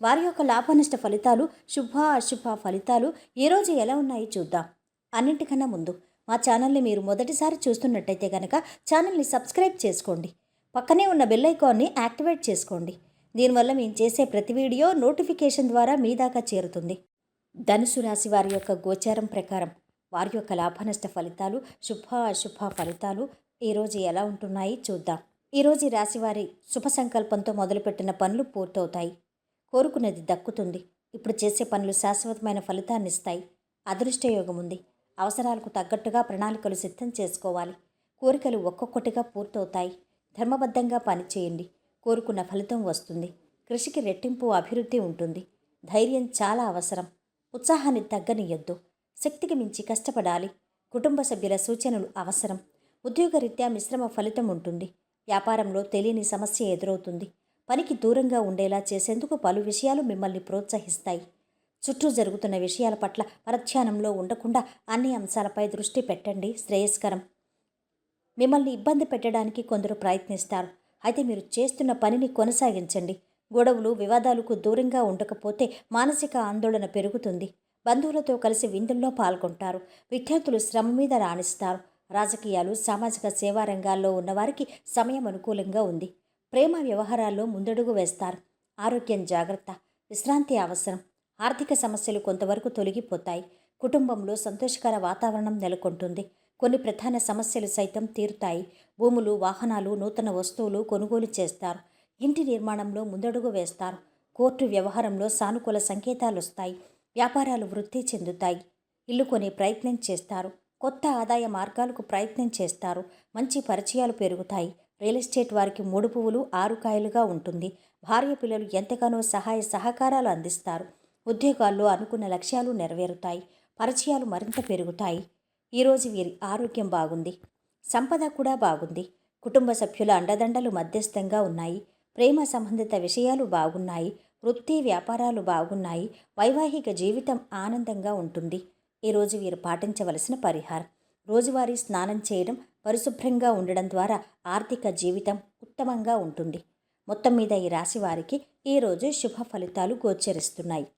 వారి యొక్క లాభనష్ట ఫలితాలు శుభ అశుభ ఫలితాలు ఈరోజు ఎలా ఉన్నాయి చూద్దాం. అన్నింటికన్నా ముందు మా ఛానల్ని మీరు మొదటిసారి చూస్తున్నట్టయితే కనుక ఛానల్ని సబ్స్క్రైబ్ చేసుకోండి. పక్కనే ఉన్న బెల్ ఐకాన్ని యాక్టివేట్ చేసుకోండి. దీనివల్ల మేము చేసే ప్రతి వీడియో నోటిఫికేషన్ ద్వారా మీ దాకా చేరుతుంది. ధనుసు రాశి వారి యొక్క గోచారం ప్రకారం వారి యొక్క లాభనష్ట ఫలితాలు శుభ అశుభ ఫలితాలు ఈరోజు ఎలా ఉంటున్నాయి చూద్దాం. ఈరోజు రాశివారి రాశి వారి శుభ సంకల్పంతో మొదలుపెట్టిన పనులు పూర్తవుతాయి. కోరుకున్నది దక్కుతుంది. ఇప్పుడు చేసే పనులు శాశ్వతమైన ఫలితాన్ని ఇస్తాయి. అదృష్టయోగం ఉంది అవసరాలకు తగ్గట్టుగా ప్రణాళికలు సిద్ధం చేసుకోవాలి. కోరికలు ఒక్కొక్కటిగా పూర్తవుతాయి. ధర్మబద్ధంగా పనిచేయండి. కోరుకున్న ఫలితం వస్తుంది. కృషికి రెట్టింపు అభివృద్ధి ఉంటుంది. ధైర్యం చాలా అవసరం. ఉత్సాహాన్ని తగ్గనియొద్దు. శక్తికి మించి కష్టపడాలి. కుటుంబ సభ్యుల సూచనలు అవసరం. ఉద్యోగరీత్యా మిశ్రమ ఫలితం ఉంటుంది. వ్యాపారంలో తెలియని సమస్య ఎదురవుతుంది. పనికి దూరంగా ఉండేలా చేసేందుకు పలు విషయాలు మిమ్మల్ని ప్రోత్సహిస్తాయి. చుట్టూ జరుగుతున్న విషయాల పట్ల పరధ్యానంలో ఉండకుండా అన్ని అంశాలపై దృష్టి పెట్టండి శ్రేయస్కరం. మిమ్మల్ని ఇబ్బంది పెట్టడానికి కొందరు ప్రయత్నిస్తారు. అయితే మీరు చేస్తున్న పనిని కొనసాగించండి. గొడవలు వివాదాలకు దూరంగా ఉండకపోతే మానసిక ఆందోళన పెరుగుతుంది. బంధువులతో కలిసి విందుల్లో పాల్గొంటారు. విద్యార్థులు శ్రమ మీద రాణిస్తారు. రాజకీయాలు సామాజిక సేవా రంగాల్లో ఉన్నవారికి సమయం అనుకూలంగా ఉంది. ప్రేమ వ్యవహారాల్లో ముందడుగు వేస్తారు. ఆరోగ్యం జాగ్రత్త విశ్రాంతి అవసరం. ఆర్థిక సమస్యలు కొంతవరకు తొలగిపోతాయి. కుటుంబంలో సంతోషకర వాతావరణం నెలకొంటుంది. కొన్ని ప్రధాన సమస్యలు సైతం తీరుతాయి. భూములు వాహనాలు నూతన వస్తువులు కొనుగోలు చేస్తారు. ఇంటి నిర్మాణంలో ముందడుగు వేస్తారు. కోర్టు వ్యవహారంలో సానుకూల సంకేతాలు వస్తాయి వ్యాపారాలు వృద్ధి చెందుతాయి. ఇల్లు కొనే ప్రయత్నం చేస్తారు. కొత్త ఆదాయ మార్గాలకు ప్రయత్నం చేస్తారు. మంచి పరిచయాలు పెరుగుతాయి. రియల్ ఎస్టేట్ వారికి మూడు పువ్వులు ఆరు కాయలుగా ఉంటుంది. భార్య పిల్లలు ఎంతగానో సహాయ సహకారాలు అందిస్తారు. ఉద్యోగాల్లో అనుకున్న లక్ష్యాలు నెరవేరుతాయి. పరిచయాలు మరింత పెరుగుతాయి. ఈరోజు వీరి ఆరోగ్యం బాగుంది. సంపద కూడా బాగుంది. కుటుంబ సభ్యుల అండదండలు మధ్యస్థంగా ఉన్నాయి. ప్రేమ సంబంధిత విషయాలు బాగున్నాయి. వృత్తి వ్యాపారాలు బాగున్నాయి. వైవాహిక జీవితం ఆనందంగా ఉంటుంది. ఈరోజు వీరు పాటించవలసిన పరిహారం. రోజువారీ స్నానం చేయడం పరిశుభ్రంగా ఉండడం ద్వారా ఆర్థిక జీవితం ఉత్తమంగా ఉంటుంది. మొత్తం మీద ఈ రాశి వారికి ఈరోజు శుభ ఫలితాలు గోచరిస్తున్నాయి.